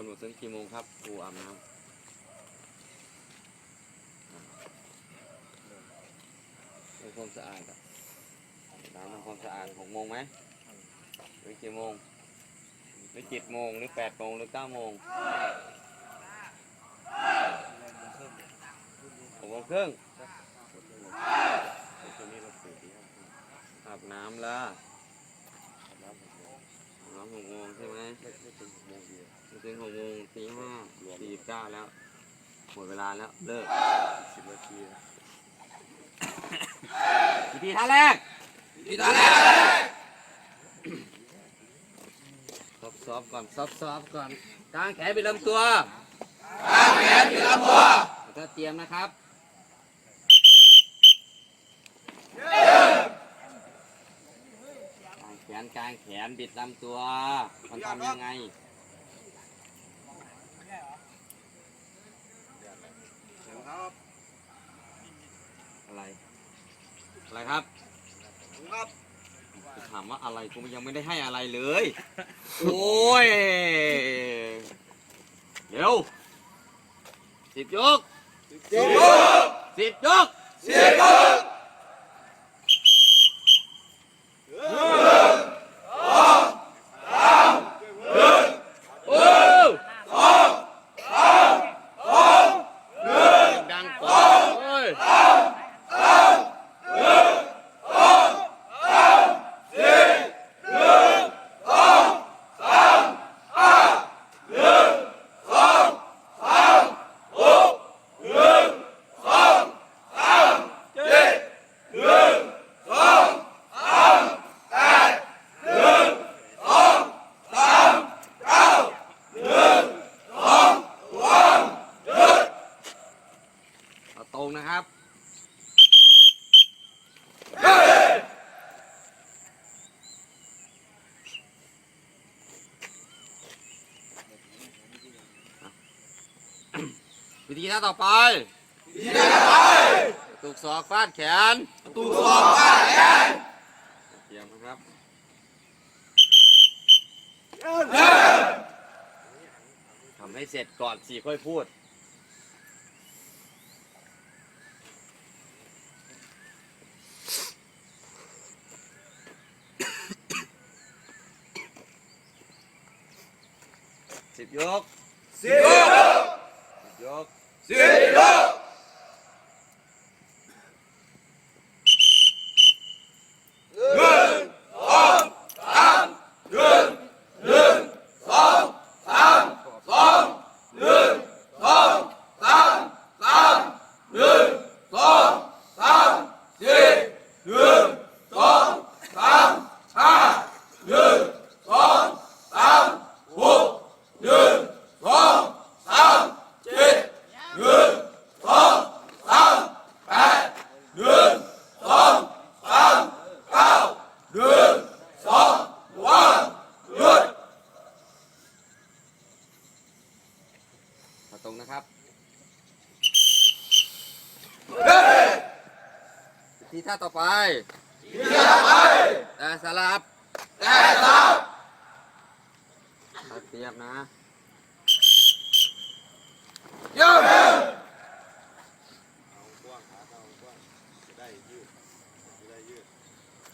ำหนดถึงกี่โมงครับครูอาบน้ำทำความสะอาดอะน้ำทำความสะอาดหกโมงไหมหรือกี่โมงหรือเจ็ดโมงหรือแปดโมงหรือเก้าโมงหกโมงครึ่งอาบน้ำละน้ำหกโมงใช่ไหมไม่ถึงหกโมงเดียวไม่ถึงหกโมงตีห้าสี่สิบเก้าแล้วหมดเวลาแล้วเลิกสิบนาทีวิธีท่าแรกวิธีท่าแรกซอฟซอฟก่อนซอฟซอฟก่อนกางแขนไปลำตัวกางแขนไปลำตัวแล้วก็เตรียมนะครับกางแข นกางแขนบิดลำตัว มันทำยังไงอะไร อะไรครับจะถามว่าอะไรกูยังไม่ได้ให้อะไรเลย โอ้ยเร็วสิบยกสิบยกสิบยกสิบยกดังกว่าเฮ้ย เอาตรงนะครับ วิธีท่าต่อไปวิธีท่าต่อไปตุกศอกฟาดแขนตุกศอกฟาดแขนเตรียมนะครับทำให้เสร็จก่อนสิค่อยพูดสิบยกสิบยกสิบยก มา ทีท่าต่อไปทีท่าต่อไปแต่สลับแต่สลับเตรียมนะยืด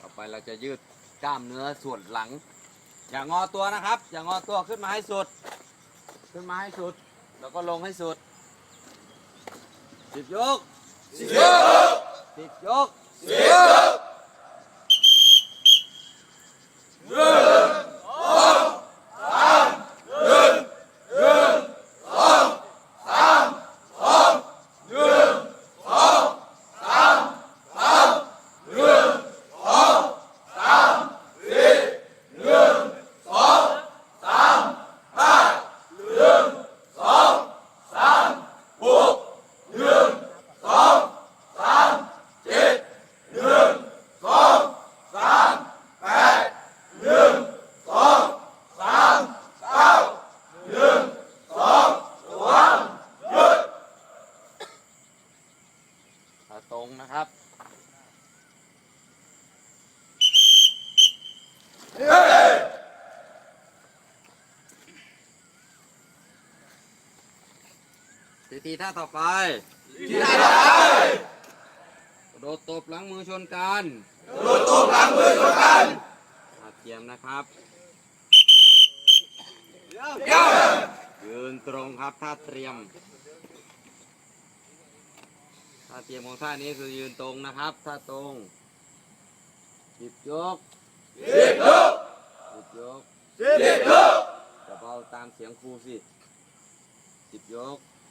ต่อไปเราจะยืดกล้ามเนื้อส่วนหลัง อย่างงอตัวนะครับ อย่างงอตัวขึ้นมาให้สุด ขึ้นมาให้สุด แล้วก็ลงให้สุดสิบยกสิบยกสิบยก สิ ทีทีท่าต่อไปทีท่าต่อไปกระโดดตบหลังมือชนกันกระโดดตบหลังมือชนกันเตรียมนะครับยืนตรงครับท่าเตรียมท่าเตรียมของท่านี้คือยืนตรงนะครับท่าตรงหยิบยกหยิบยกหยิบยกหยิบยกจะเบาตามเสียงครูสิหยิบยก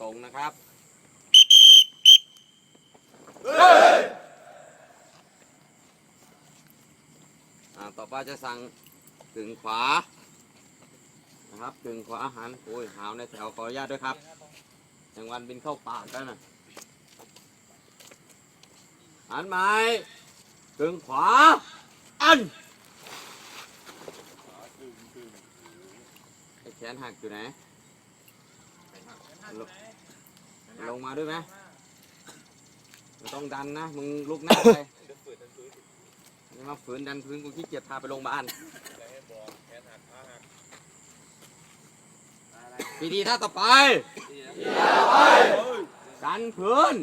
ตรงนะครับ อ่า ต่อไป จะสั่งกึ่งขวานะครับกึ่งขวาหันโอ้ยหาวในแถวขออนุญาตด้วยครับแมงวันบินเข้าปากแล้วนะหันไม้กึ่งขวา อันไอแขนหักอยู่ไหน ลงมาด้วยไหมต้องดันนะ มึงลุกหน้าไป อย่ามาฝืนดันพื้นกูขี้เกียจพาไปโรงพยาบาลปีดีท่าต่อไปดันพื้น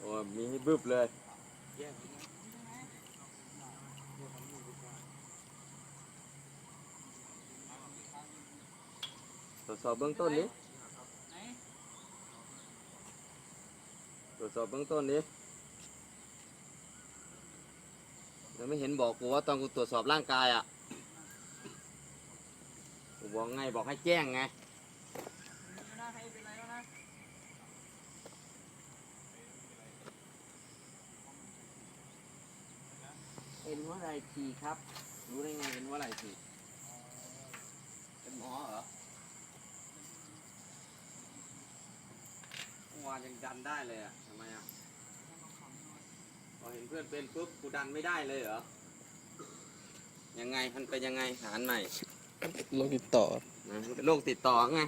โอ้มีให้บึบเลย ตรวจสอบเบื้องต้นนี้ตรวจสอบเบื้องต้นนี้ยังไม่เห็นบอกกูว่าตอนกูตรวจสอบร่างกายอะกูบอกไงบอกให้แจ้งไงเห็นว่าไรทีครับ รู้ได้ไงเห็นว่าไรทีเป็นหมอเหรอเมื่อวานยัง ดันได้เลยอะทำไมอะพอเห็นเพื่อนเป็นปุ๊บกูดันไม่ได้เลยเหรอ ยังไงมันเป็นยังไงฐานใหม่โรคติดต่อนะมันเป็นโรคติดต่อไง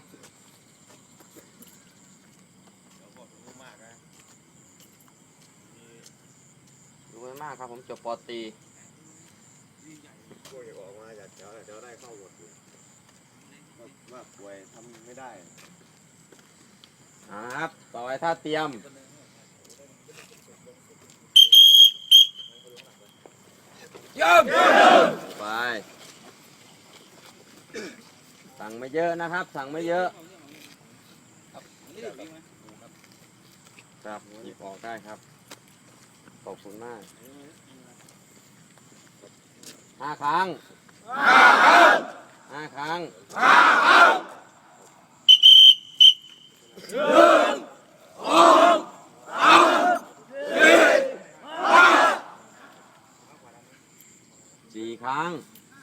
รู้ไว้มากครับผมจบปอตรีพวกจะออกมาจากแถวแถวได้เข้าหมดเลยว่าป่วยทำไม่ได้อ่า ครับ ต่อไปท่าเตรียม ย่มไป สั่งไม่เยอะนะครับ สั่งไม่เยอะ ครับหยิบออกได้ครับ ขอบคุณมากห้าครั้งห้าครั้งสี่ครั้ง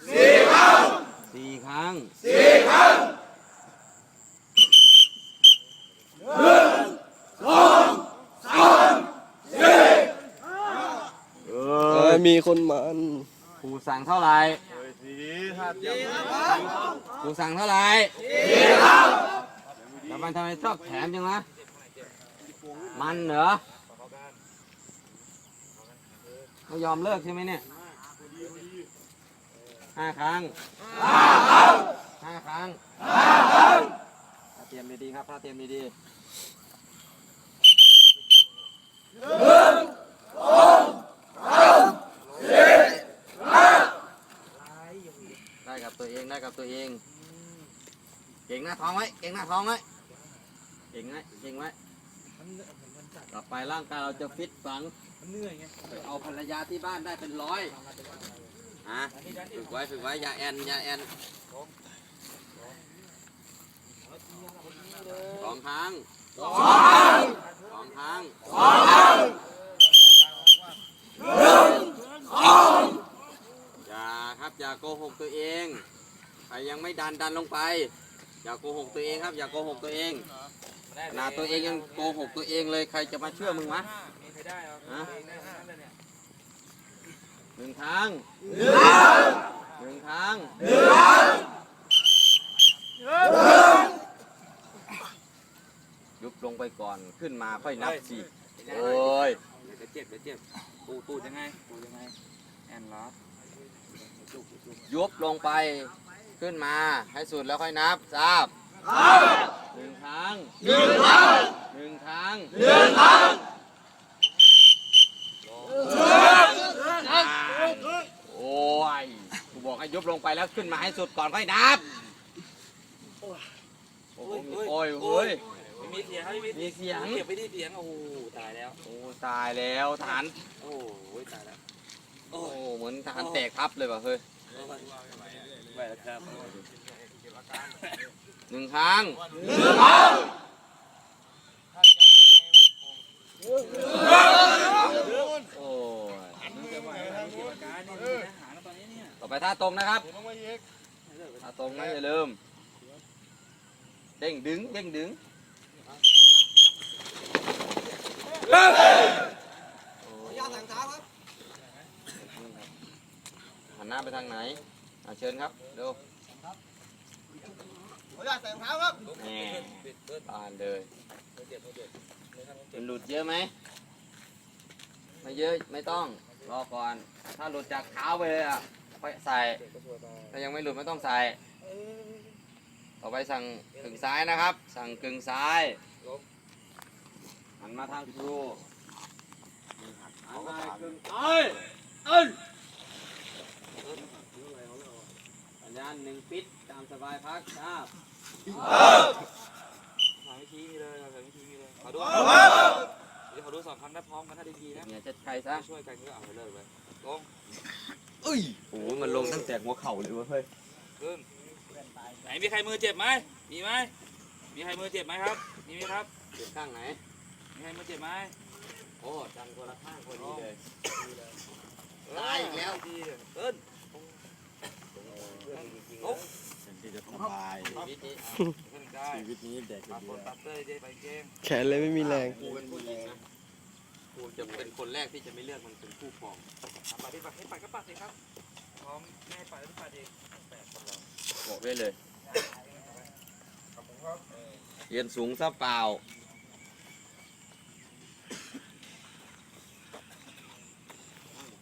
สี่ครั้งสี่ครั้งสี่ครั้งหนึ่งสองสามสี่เอ้ยมีคนมันครูสั่งเท่าไหร่สีถ้าจครูสั่งเท่าไหร่สี่ครับแล้วมันทำไมชอบแถมจังวะมันเหรอไม่ยอมเลิกใช่ไหมเนี่ย ห้าครั้งห้าครั้งถ้าเตรียมดีๆครับถ้าเตรียมดีๆได้กับตัวเองได้กับตัวเองเก่งหน้าท้องไว้เก่งหน้าท้องไว้เก่งไว้เก่งไว้ต่อไปร่างกายเราจะฟิตฝังไปเอาภรรยาที่บ้านได้เป็นร้อย ฮะฝึกไว้ฝึกไว้อย่าแอนอย่าแอนสองครั้งสองสองครั้งอย่าครับอย่าโกหกตัวเองใครยังไม่ดันดันลงไป อย่าโกหกตัวเองครับ อย่าโกหกตัวเองขนาดตัวเองยังโกหกตัวเองเลยใครจะมาเชื่อมึงวะมีใครได้หรอฮะ เองได้ทั้งนั้นเลยเนี่ยหนึ่งครั้งหนึ่งครั้งยุบลงไปก่อนขึ้นมาค่อยนับสิโอ้ยเดี๋ยวจะเจ็บเดี๋ยวเจ็บตูดตูดยังไงตูดยังไงแอนล็อกยุบลงไปขึ้นมาให้สุดแล้วค่อยนับทราบหนึ่งครั้งหนึ่งครั้งหนึ่งครั้งหนึ่งครั้งโอ้ยกูบอกให้ ยุบลงไปแล้วขึ้นมาให้สุดก่อนค่อยนับ โอ้โหโอ้ยโอ้ยไม่มีเสียงครับไม่มีมีเสียงเก็บไปที่เสียงโอ้โหตายแล้วโอ้ตายแล้วทหารโอ้โหตายแล้วโอ้เหมือนทหารแตกทับเลยว่ะเฮ้ยไหวแล้วครับหนึ่งครั้งโอ้ย การนี่มีอาหารแล้วตอนนี้เนี่ย ต่อไปท่าตรงนะครับท่าตรงนะอย่าลืม เด้งดึงเด้งดึงหันหน้าไปทางไหนอะเชิญครับเร็วแหม่บานเลยเป็นหลุดเยอะไหมไม่เยอะไม่ต้องรอก่อน ถ้าหลุดจากเท้าไปเลยอะ ไปใส่ถ้ายังไม่หลุดไม่ต้องใส่ต่อไปสั่งกึ่งซ้ายนะครับ สั่งกึ่งซ้ายหันมาทางครูหันมากึ่งเอ้ยเอ้ยสัญญาณหนึ่งปิดตามสบายพักทราบสามวิธีมีเลยสามวิธีมีเลยขอดูเดี๋ยวขอดูสองครั้งได้พร้อมกันถ้าดีๆนะเนี่ยจะใครซะช่วยกันก็เอาไปเลยไปลง เอ้ยโอ้มันลงตั้งแต่หัวเข่าเลยเว้ยเฮ้ยขึ้นไหนมีใครมือเจ็บไหมมีไหมมีใครมือเจ็บไหมครับมีไหมครับเจ็บข้างไหนมีใครมือเจ็บไหมโอ้ดันคนละข้างพอดีเลยตายอีกแล้วดีขึ้นลุกที่จะสบายชีวิตนี้ขึ้นได้ชีวิตนี้เด็กมาเดีคยนวตัดเต้ยได้ไปเกงแขนเลยไม่มีแรงกูเป็นผู้หญิงนะ กูจะเป็นคนแรกที่จะไม่เลือกมันเป็นคู่ครองปัดที่ปัดให้ปัดก็ปัดสิครับ พร้อมแม่ปัดแล้วปัดเองแปดคนเราบอกได้เลยเรียนสูงซะเปล่า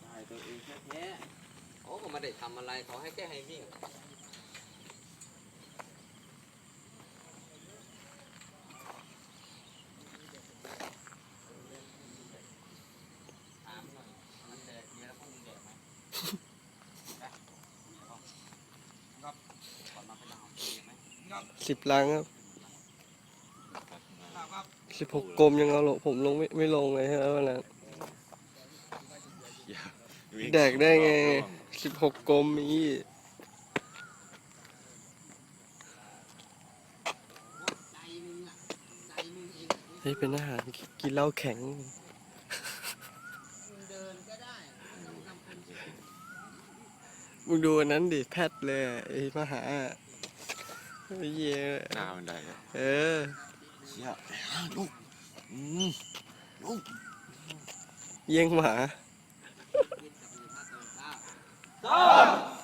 ตายตัวเองแท้ๆเขาก็ไม่ได้ทำอะไรเขาให้แค่ให้วิ่งถามหน่อยมันแดกเบียร์แล้วพวกมึงแดกไหมครับก่อนมาเป็นทหารเบียร์ไหม สิบลังครับสิบหกกลมยังเอาลงผมลงไม่ไม่ลงเลยฮะวันนั้นแดกได้ไงสิบหกกลมมีใจมึงอะใจมึงเองเฮ้ยเป็นอาหารกินเหล้าแข็งมึงเดินก็ได้มึงทำคนมึงดูอันนั้นดิแพทเลยอะไอ้มหาไอ้ เหี้ยหน้ามันได้เออเชี่ยลูกอืมลูกเยี่ยงหมาคิ